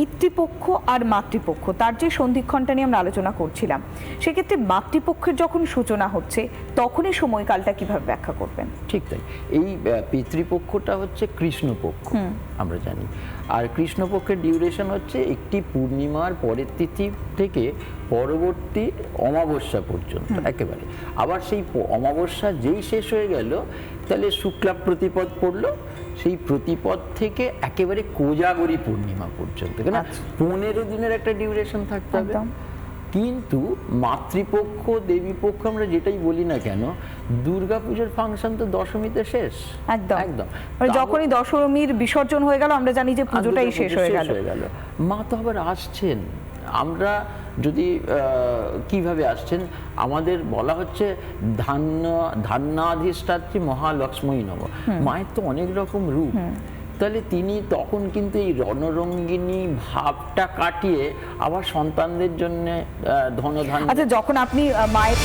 পিতৃপক্ষ আর মাতৃপক্ষ তার যে সন্ধিক্ষণটা নিয়ে আমরা আলোচনা করছিলাম সেক্ষেত্রে মাতৃপক্ষের যখন সূচনা হচ্ছে তখনই সময়কালটা কীভাবে ব্যাখ্যা করবেন? ঠিক তাই। এই পিতৃপক্ষটা হচ্ছে কৃষ্ণপক্ষ আমরা জানি। আর কৃষ্ণপক্ষের ডিউরেশন হচ্ছে একটি পূর্ণিমার পরের তিথি থেকে পরবর্তী অমাবস্যা পর্যন্ত একেবারে। আবার সেই অমাবস্যা যেই শেষ হয়ে গেল তাহলে শুক্লা প্রতিপদ পড়ল। সেই প্রতিপদ থেকে একেবারে কোজাগরী পূর্ণিমা পর্যন্ত। কেন? আচ্ছা। পনেরো দিনের একটা ডিউরেশন থাকতে হবে। কিন্তু মাতৃপক্ষ দেবীপক্ষ আমরা যেটাই বলি না কেন দুর্গাপুজোর ফাংশন তো দশমীতে শেষ। একদম। একদম। মানে যখনই দশমীর বিসর্জন হয়ে গেল আমরা জানি যে পুজোটাই শেষ হয়ে গেল। মা তো আবার আসছেন। আমরা যদি কীভাবে আসছেন? আমাদের বলা হচ্ছে ধান্য ধান্যাধিষ্ঠাত্রী মহালক্ষ্মী নব মায়ের তো অনেক রকম রূপ। তাহলে তিনি তখন কিন্তু এই রণরঙ্গিনী ভাবটা কাটিয়ে আবার সন্তানদের জন্য ধনধান আচ্ছা যখন আপনি মায়ের